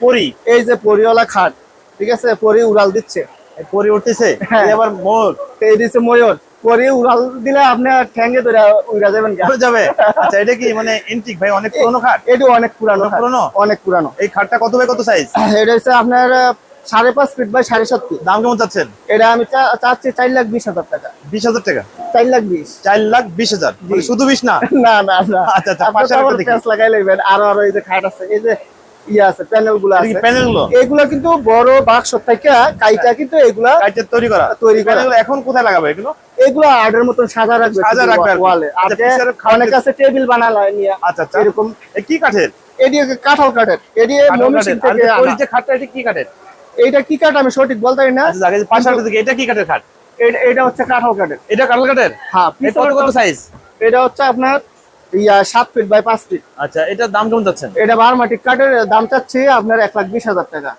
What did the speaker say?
পরি। এই যে পরিওয়ালা খাট ঠিক আছে? পরি উড়াল দিচ্ছে। পরি উঠতেছে? এবার এই আবার মোর এই দিচ্ছে ময়ূর। পরি উড়াল দিলে আপনি ঠ্যাঙ্গে ধরে উড়া যাবেন। যাবে? আচ্ছা এটা কি মানে এন্টিক ভাই অনেক পুরনো খাট? এটা অনেক পুরানো পুরানো? অনেক পুরানো। এই খাটটা কত বাই কত সাইজ এটা হচ্ছে আপনার সাড়ে পাঁচ ফিট বাই সাড়ে সাত ফিট দাম কেমন চাচ্ছেন? এটা আমি চাচ্ছি চার লাখ বিশ হাজার টাকা। বিশ হাজার টাকা? চার লাখ বিশ। চার লাখ বিশ হাজার? মানে শুধু বিশ না? না না আচ্ছা, আচ্ছা, লাগাই লইবেন। আরও আরও এই যে খাট আছে এই যে ইয়ে আছে প্যানেলগুলো আছে। প্যানেলগুলো এগুলা কিন্তু বড় বাক্স থেকে কাইটা কিন্তু এগুলা কাঠের তৈরি করা। তৈরি করা। এখন কোথায় লাগাবে এগুলো? এগুলো আর্ডের মতন সাজা রাখবে সাজা রাখবে ওয়ালে যে অনেক আছে টেবিল বানালা নিয়ে আচ্ছা আচ্ছা। এরকম। কি কাঠের? এটি কাঁঠাল কাঠের। এটি কাঠের। ময়মনসিং কাঠের। আর থেকে যে যে খাটটা এটা কি কাঠের? এইটা কি কাঠ আমি সঠিক বলতে পারি না। আচ্ছা এটা কি কাঠের খাট? এটা- এটা হচ্ছে কাঁঠাল কাঠের। এটা কাঠল কাঠের? হ্যাঁ কত কত সাইজ এটা হচ্ছে আপনার ইয়া সাত ফিট বাই পাঁচ ফিট আচ্ছা এটার দাম কেমন যাচ্ছেন এটা বারমাটিক কাঠের দাম চাচ্ছি আপনার এক লাখ বিশ হাজার টাকা।